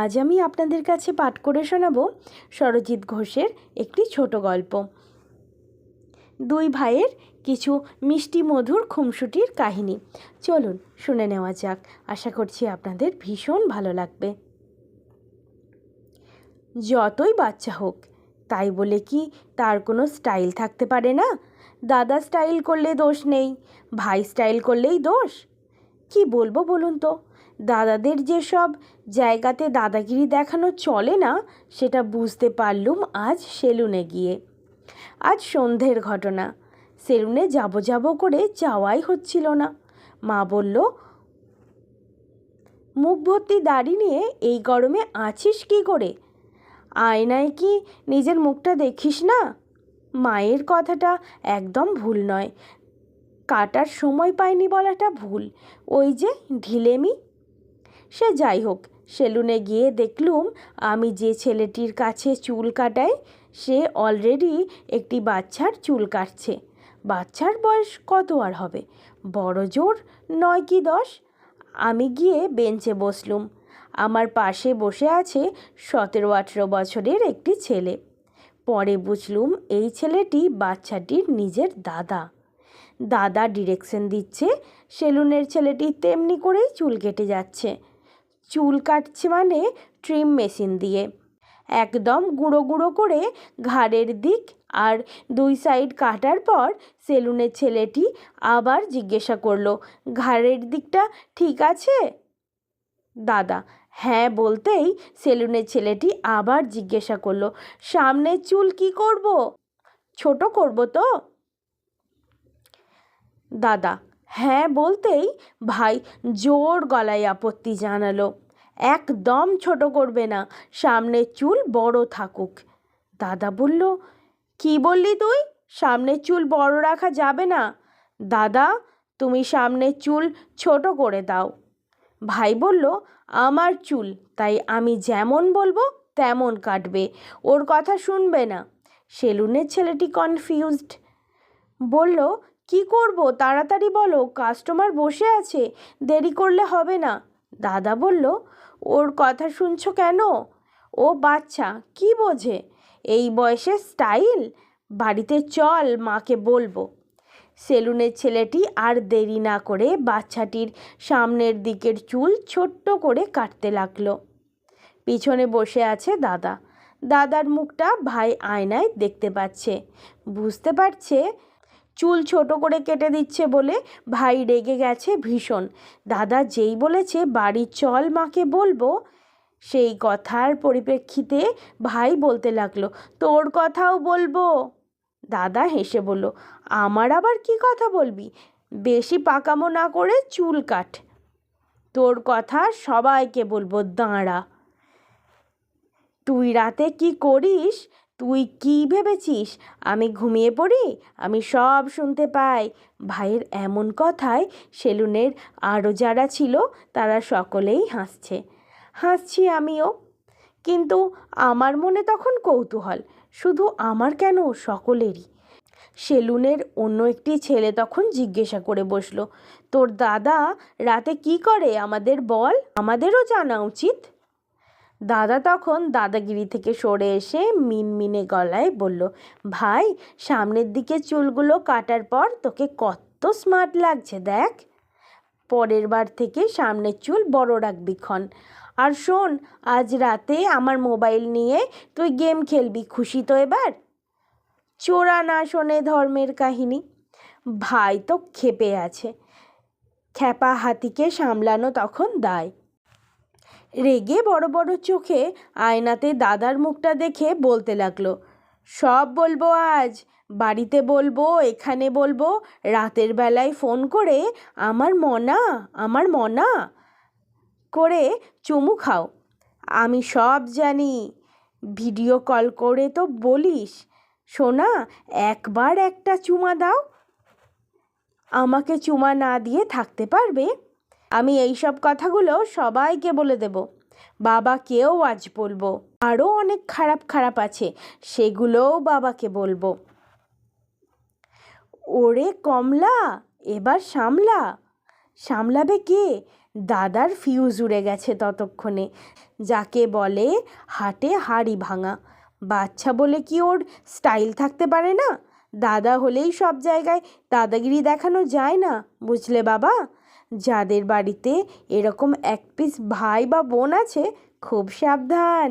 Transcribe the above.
আজ আমি আপনাদের কাছে পাঠ করে শোনাব সরজিৎ ঘোষের একটি ছোট গল্প। দুই ভাইয়ের কিছু মিষ্টি মধুর খুমসুটির কাহিনী। চলুন শুনে নেওয়া যাক। আশা করছি আপনাদের ভীষণ ভালো লাগবে। যতই বাচ্চা হোক, তাই বলে কি তার কোনো স্টাইল থাকতে পারে না? দাদা স্টাইল করলে দোষ নেই, ভাই স্টাইল করলেই দোষ? কি বলব বলুন তো? দাদাদের যেসব জায়গাতে দাদাগিরি দেখানো চলে না, সেটা বুঝতে পারলুম আজ সেলুনে গিয়ে। আজ সন্ধ্যের ঘটনা। সেলুনে যাব যাব করে যাওয়াই হচ্ছিল না। মা বলল, মুখ ভর্তি দাড়ি নিয়ে এই গরমে আছিস কি করে? আয়নায় কি নিজের মুখটা দেখিস না? মায়ের কথাটা একদম ভুল নয়। কাটার সময় পায়নি বলাটা ভুল। ওই যে ঢিলেমি সে যাই হোক, সেলুনে গিয়ে দেখলুম আমি যে ছেলেটির কাছে চুল কাটাই, সে অলরেডি একটি বাচ্চার চুল কাটছে। বাচ্চার বয়স কত আর হবে? বড় জোর নয় কি দশ? আমি গিয়ে বেঞ্চে বসলুম। আমার পাশে বসে আছে সতেরো আঠেরো বছরের একটি ছেলে। পরে বুঝলুম এই ছেলেটি বাচ্চাটির নিজের দাদা। দাদা ডিরেকশন দিচ্ছে, সেলুনের ছেলেটি তেমনি করেই চুল কেটে যাচ্ছে। চুল কাটছে মানে ট্রিম মেশিন দিয়ে। একদম গুঁড়ো গুঁড়ো করে ঘাড়ের দিক আর দুই সাইড কাটার পর সেলুনের ছেলেটি আবার জিজ্ঞাসা করল, ঘাড়ের দিকটা ঠিক আছে? দাদা হ্যাঁ বলতেই সেলুনের ছেলেটি আবার জিজ্ঞাসা করল সামনের চুল কি করব? ছোট করব তো? দাদা হ্যাঁ বলতেই ভাই জোর গলায় আপত্তি জানালো। একদম ছোট করবে না সামনের চুল বড় থাকুক। দাদা বলল, কি বললি তুই? সামনের চুল বড় রাখা যাবে না। দাদা, তুমি সামনের চুল ছোট করে দাও। ভাই বলল, আমার চুল, তাই আমি যেমন বলব তেমন কাটবে। ওর কথা শুনবে না। সেলুনের ছেলেটি কনফিউজড বলল কি করব? তাড়াতাড়ি বলো কাস্টমার বসে আছে, দেরি করলে হবে না। দাদা বলল, ওর কথা শুনছো কেন? ও বাচ্চা, কি বোঝে? এই বয়সে স্টাইল বাড়িতে চল, মাকে বলব। সেলুনের ছেলেটি আর দেরি না করে বাচ্চাটির সামনের দিকের চুল ছোট্ট করে কাটতে লাগল। পিছনে বসে আছে দাদা। দাদার মুখটা ভাই আয়নায় দেখতে পাচ্ছে। বুঝতে পারছে চুল ছোট করে কেটে দিচ্ছে বলে ভাই রেগে গেছে ভীষণ। দাদা যেই বলেছে, বাড়ি চল মাকে বলব? সেই কথার পরিপ্রেক্ষিতে ভাই বলতে লাগল, তোর কথাও বলব? দাদা হেসে বলল, আমার আবার কি কথা বলবি? বেশি পাকামো না করে চুল কাট। তোর কথা সবাইকে বলব, দাঁড়া। তুই রাতে কি করিস? তুই কি ভেবেছিস? আমি ঘুমিয়ে পড়ি? আমি সব শুনতে পাই। ভাইয়ের এমন কথায় সেলুনের আরও যারা ছিল, তারা সকলেই হাসছে। হাসছি আমিও। কিন্তু আমার মনে তখন কৌতূহল। শুধু আমার কেন? সকলেরই। সেলুনের অন্য একটি ছেলে তখন জিজ্ঞাসা করে বসল, তোর দাদা রাতে কি করে? আমাদের বল। আমাদেরও জানা উচিত। দাদা তখন দাদাগিরি থেকে সরে এসে মিনমিনে গলায় বলল, ভাই, সামনের দিকে চুলগুলো কাটার পর তোকে কত স্মার্ট লাগছে, দেখ। পরের বার থেকে সামনের চুল বড় রাখবি ক্ষণ। আর শোন, আজ রাতে আমার মোবাইল নিয়ে তুই গেম খেলবি, খুশি তো এবার? চোরা না শোনে ধর্মের কাহিনী। ভাই তো খেপে আছে। খ্যাপা হাতিকে সামলানো তখন দায়। রেগে বড় বড় চোখে আয়নাতে দাদার মুখটা দেখে বলতে লাগল, সব বলব আজ, বাড়িতে বলব, এখানে বলব, রাতের বেলায় ফোন করে আমার মনা আমার মনা করে চুমু খাও। আমি সব জানি, ভিডিও কল করে তো বলিস। সোনা, একবার একটা চুমা দাও। আমাকে চুমা না দিয়ে থাকতে পারবে? আমি এই সব কথাগুলো সবাইকে বলে দেব। বাবাকেও আজ বলব। আরও অনেক খারাপ খারাপ আছে, সেগুলোও বাবাকে বলব। ওরে কমলা, এবার সামলা। সামলাবে কে? দাদার ফিউজ উড়ে গেছে ততক্ষণে। যাকে বলে হাটে হাড়ি ভাঙা। বাচ্চা বলে কি ওর স্টাইল থাকতে পারে না? দাদা হলেই সব জায়গায় দাদাগিরি দেখানো যায় না, বুঝলে বাবা? যাদের বাড়িতে এরকম এক পিস ভাই বা বোন আছে খুব সাবধান।